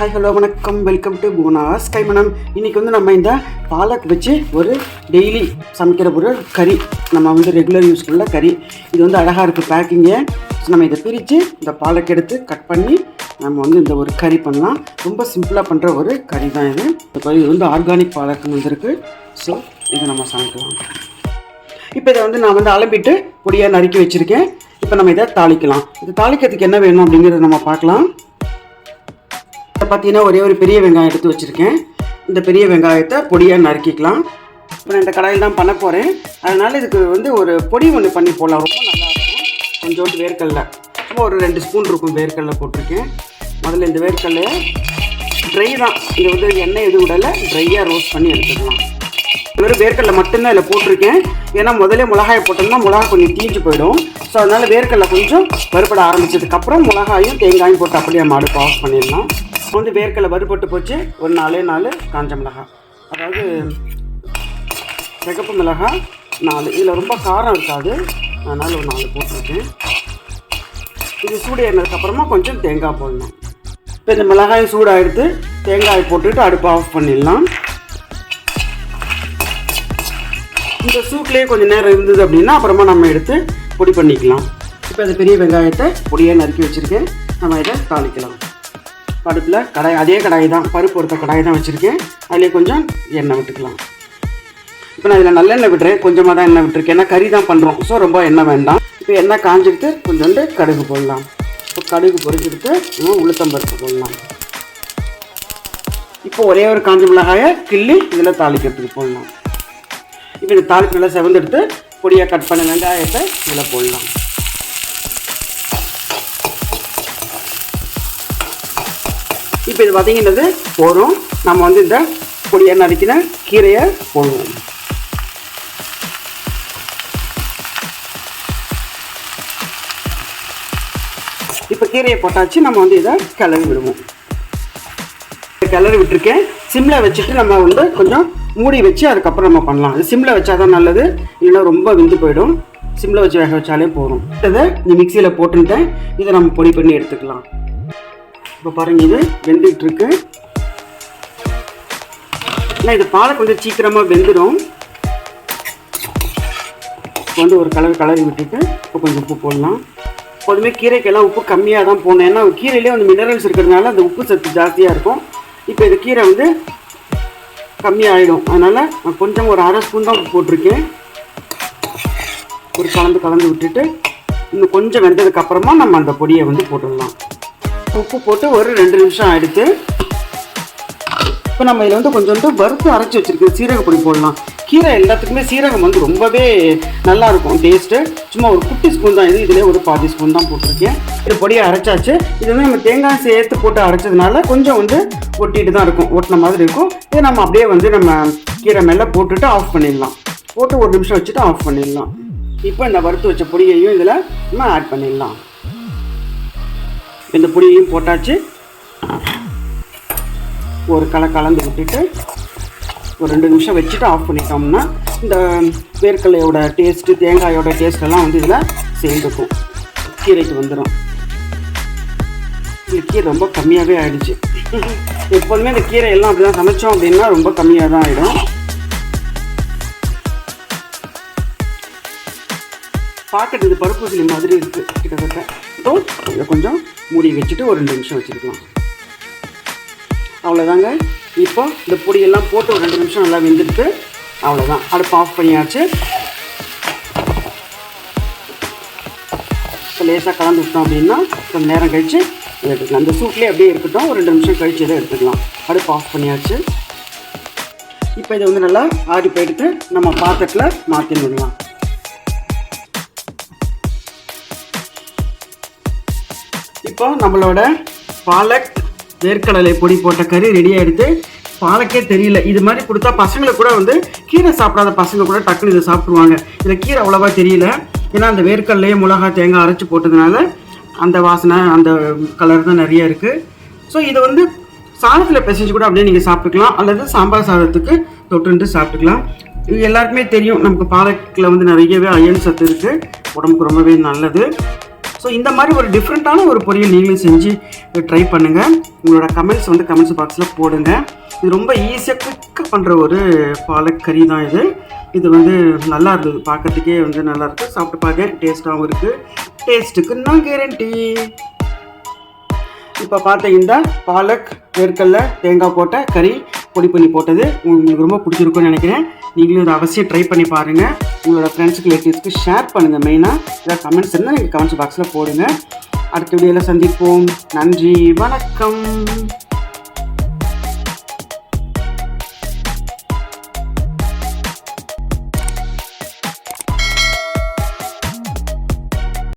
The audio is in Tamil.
ஹாய் ஹலோ வணக்கம். வெல்கம் டு புவனாஸ் கைமணம் இன்றைக்கி வந்து நம்ம இந்த பாலக் வச்சு ஒரு டெய்லி சமைக்கிற ஒரு கறி நம்ம வந்து ரெகுலர் யூஸ் பண்ணல கறி. இது வந்து அழகாக இருக்குது பேக்கிங்கு ஸோ நம்ம இதை பிரித்து இந்த பாலக் எடுத்து கட் பண்ணி நம்ம வந்து இந்த ஒரு கறி பண்ணலாம். ரொம்ப சிம்பிளாக பண்ணுற ஒரு கறி தான் இது. இப்போ இது வந்து ஆர்கானிக் பாலக்குன்னு வந்திருக்கு. ஸோ இதை நம்ம சமைக்கலாம். இப்போ இதை வந்து நான் வந்து அலம்பிட்டு பொடியாக நறுக்கி வச்சுருக்கேன். இப்போ நம்ம இதை தாளிக்கலாம். இது தாளிக்கிறதுக்கு என்ன வேணும் அப்படிங்கிறத நம்ம பார்க்கலாம். பார்த்தீங்கன்னா ஒரே ஒரு பெரிய வெங்காயம் எடுத்து வச்சுருக்கேன். இந்த பெரிய வெங்காயத்தை பொடியாக நறுக்கிக்கலாம். இப்போ நான் இந்த கடாயில் தான் பண்ண போகிறேன் அதனால் இதுக்கு வந்து ஒரு பொடி ஒன்று பண்ணி போடலாம். ரொம்ப நல்லாயிருக்கும் கொஞ்சோண்டு வேர்க்கடலை. சும்மா ஒரு ரெண்டு ஸ்பூன் இருக்கும் வேர்க்கடலை போட்டிருக்கேன். முதல்ல இந்த வேர்க்கடலையை ட்ரை தான். இது வந்து எண்ணெய் எதுவும் விடலை. ட்ரையாக ரோஸ்ட் பண்ணி எடுத்துக்கலாம். வெறும் வேர்க்கடலை மட்டும்தான் இதில் போட்டிருக்கேன். ஏன்னா முதல்ல மிளகாயை போட்டோம்னா மிளகா கொஞ்சம் தீஞ்சு போயிடும். ஸோ அதனால் வேர்க்கடலை கொஞ்சம் வறுபட ஆரம்பிச்சதுக்கப்புறம் மிளகாயும் தேங்காயும் போட்டு அப்படியே நம்ம அடுப்பு ஆஃப் பண்ணிடலாம். வந்து வேர்க்கடலை வறுபட்டு போச்சு. ஒரு நாலே நாலு காஞ்ச மிளகாய். அதாவது சிகப்பு மிளகாய் நாலு. இதில் ரொம்ப காரம் இருக்காது. அதனால் ஒரு நாலு போட்டிருக்கேன். இது சூடு ஏறினதுக்கப்புறமா கொஞ்சம் தேங்காய் போடணும். இப்போ இந்த மிளகாய் சூடாக தேங்காய் போட்டுட்டு அடுப்பு ஆஃப் பண்ணிடலாம். இந்த சூட்லேயே கொஞ்சம் நேரம் இருந்தது அப்படின்னா அப்புறமா நம்ம எடுத்து பொடி பண்ணிக்கலாம். இப்போ இந்த பெரிய வெங்காயத்தை பொடியாக நறுக்கி வச்சுருக்கேன். நம்ம இதை தாளிக்கலாம். அடுப்பில் கடாய் அதே கடாய் தான் பருப்பு ஒருத்த கடாய் தான் வச்சுருக்கேன். அதிலே கொஞ்சம் எண்ணெய் விட்டுக்கலாம். இப்போ நான் இதில் நல்லெண்ணெய் விட்டுறேன். கொஞ்சமாக தான் எண்ணெய் விட்டுருக்கேன். ஏன்னா கறி தான் பண்ணுறோம் ஸோ ரொம்ப எண்ணெய் வேண்டாம். இப்போ எண்ணெய் காஞ்சிட்டு கொஞ்சோண்டு கடுகு போடலாம். இப்போ கடுகு பொரிச்செடுத்து நம்ம உளுத்தம்பருப்பு போடலாம். இப்போ ஒரே ஒரு காஞ்ச மிளகாயை கிள்ளி இதில் தாளிக்கிறதுக்கு போடலாம். இப்போ இந்த தாளிப்பு நல்லா செவந்தெடுத்து பொடியாக கட் பண்ண வெங்காயத்தை இதில் போடலாம். இப்போ இது பார்த்தீங்கன்னது போதும் நம்ம வந்து இந்த பொடியாக நறுக்கின கீரையை போடுவோம். இப்போ கீரையை போட்டாச்சு நம்ம வந்து இதை கிளறி விடுவோம். கிளறி விட்டுருக்கேன். சிம்மில் வச்சுட்டு நம்ம வந்து கொஞ்சம் மூடி வச்சு அதுக்கப்புறம் நம்ம பண்ணலாம். இது சிம்மில் வச்சா தான் நல்லது இல்லைன்னா ரொம்ப விந்து போயிடும். சிம்மில் வச்சு வேக வச்சாலே போதும். இதை இந்த மிக்சியில் போட்டுட்டேன் இதை நம்ம பொடி பண்ணி எடுத்துக்கலாம். இப்போ பாருங்கள் இது வெந்துகிட்ருக்கு ஏன்னா இது பாலை கொஞ்சம் சீக்கிரமாக வெந்துடும் இப்போ வந்து ஒரு கலர் கலரி விட்டுட்டு இப்போ கொஞ்சம் உப்பு போடலாம். எப்போதுமே கீரைக்கெல்லாம் உப்பு கம்மியாக தான் போடணும். ஏன்னா கீரையிலே வந்து மினரல்ஸ் இருக்கிறதுனால அந்த உப்பு சத்து ஜாஸ்தியாக இருக்கும். இப்போ இந்த கீரை வந்து கம்மியாகிடும் அதனால் நான் கொஞ்சம் ஒரு அரை ஸ்பூன் தான் உப்பு போட்டிருக்கேன். ஒரு கலந்து கலந்து விட்டுட்டு இன்னும் கொஞ்சம் வெந்ததுக்கப்புறமா நம்ம அந்த பொடியை வந்து போட்டுடலாம். உப்பு போட்டு ஒரு ரெண்டு நிமிஷம் ஆயிடுத்து இப்போ நம்ம இதில் வந்து கொஞ்சோண்டு வறுத்து அரைச்சி வச்சுருக்கோம் சீரக பொடி போடலாம். கீரை எல்லாத்துக்குமே சீரகம் வந்து ரொம்பவே நல்லாயிருக்கும் டேஸ்ட்டு சும்மா ஒரு குட்டி ஸ்பூன் தான். இது இதிலே ஒரு பாதி ஸ்பூன் தான் போட்டிருக்கேன். இது பொடியை அரைச்சாச்சு. இது வந்து நம்ம தேங்காய் சேர்த்து போட்டு அரைச்சதுனால கொஞ்சம் வந்து ஒட்டிட்டு தான் இருக்கும். ஒட்டின மாதிரி இருக்கும். இதை நம்ம அப்படியே வந்து நம்ம கீரை மேலே போட்டுட்டு ஆஃப் பண்ணிடலாம். போட்டு ஒரு நிமிஷம் வச்சுட்டு ஆஃப் பண்ணிடலாம். இப்போ இந்த வறுத்து வச்ச பொடியையும் இதில் நம்ம ஆட் பண்ணிடலாம். இந்த புளியையும் போட்டாச்சு. ஒரு கலை கலந்து விட்டுட்டு ஒரு ரெண்டு நிமிஷம் வச்சுட்டு ஆஃப் பண்ணிட்டோம்னா இந்த வேர்க்கடலையோட டேஸ்ட்டு தேங்காயோட டேஸ்ட் எல்லாம் வந்து இதில் சேர்ந்துக்கும். கீரைக்கு வந்துடும் இந்த கீரை ரொம்ப கம்மியாகவே ஆயிடுச்சு. எப்போதுமே இந்த கீரை எல்லாம் அப்படி தான் சமைச்சோம் அப்படின்னா ரொம்ப கம்மியாக தான் ஆகிடும் பார்க்கறது இது பருப்பு சிலி மாதிரி இருக்குது கிட்டத்தட்ட. ஸோ இதை கொஞ்சம் மூடி வச்சுட்டு ஒரு ரெண்டு நிமிஷம் வச்சுருக்கலாம் அவ்வளோதாங்க இப்போ இந்த பொடியெல்லாம் போட்டு ஒரு ரெண்டு நிமிஷம் நல்லா வெந்துட்டு அவ்வளோதான் அடுப்பு ஆஃப் பண்ணியாச்சு. இப்போ லேசாக கலந்து விட்டோம் அப்படின்னா கொஞ்சம் நேரம் கழித்து எடுத்துக்கலாம். அந்த சூட்லேயே அப்படியே இருக்கட்டும். ஒரு ரெண்டு நிமிஷம் கழித்து இதை எடுத்துக்கலாம். அடுப்பு ஆஃப் பண்ணியாச்சு. இப்போ இதை வந்து நல்லா ஆடி போயிட்டு நம்ம பாத்திரத்தில் மாற்றி விடலாம் இப்போ நம்மளோட பாலக் வேர்க்கடலை பொடி போட்ட கறி ரெடி ஆகிடுது பாலக்கே தெரியல. இது மாதிரி கொடுத்தா பசங்களை கூட வந்து கீரை சாப்பிடாத பசங்க கூட டக்குனு இதை சாப்பிடுவாங்க இதில் கீரை அவ்வளோவா தெரியல. ஏன்னா அந்த வேர்க்கடலையே மிளகா தேங்காய் அரைச்சி போட்டதுனால அந்த வாசனை அந்த கலர் தான் நிறைய இருக்குது ஸோ இதை வந்து சாதத்தில் பிசைஞ்சு கூட அப்படியே நீங்கள் சாப்பிட்டுக்கலாம். அல்லது சாம்பார் சாதத்துக்கு தொட்டுன்ட்டு சாப்பிட்டுக்கலாம். இது எல்லாருக்குமே தெரியும். நமக்கு பாலக்கில் வந்து நிறையவே அயன் சத்து இருக்குது உடம்புக்கு ரொம்பவே நல்லது. ஸோ இந்த மாதிரி ஒரு டிஃப்ரெண்ட்டான ஒரு பொரியல் நீங்களும் செஞ்சு ட்ரை பண்ணுங்கள் உங்களோட கமெண்ட்ஸ் வந்து கமெண்ட்ஸ் பாக்ஸில் போடுங்க. இது ரொம்ப ஈஸியாக குயிக்காக பண்ணுற ஒரு பாலக் கறி தான் இது. இது வந்து நல்லா இருந்தது. பார்க்கறதுக்கே வந்து நல்லா இருக்குது சாப்பிட்டு பார்க்க டேஸ்ட்டாகவும் இருக்குது டேஸ்ட்டுக்கு நான் கேரண்டி இப்போ பார்த்தீங்கன்னா பாலக் வேர்க்கடல தேங்காய் போட்ட கறி பொடி பண்ணி போட்டது உங்களுக்கு ரொம்ப பிடிச்சிருக்குன்னு நினைக்கிறேன். நீங்களும் இதை அவசியம் ட்ரை பண்ணி பாருங்கள் உங்களோட ஃப்ரெண்ட்ஸுக்கு ரிலேட்டிவ்ஸ்க்கு ஷேர் பண்ணுங்கள் மெயினாக ஏதாவது கமெண்ட்ஸ் இருந்தால் நீங்கள் கமெண்ட்ஸ் பாக்ஸில் போடுங்க. அடுத்த வீடியோவில் சந்திப்போம். நன்றி வணக்கம்.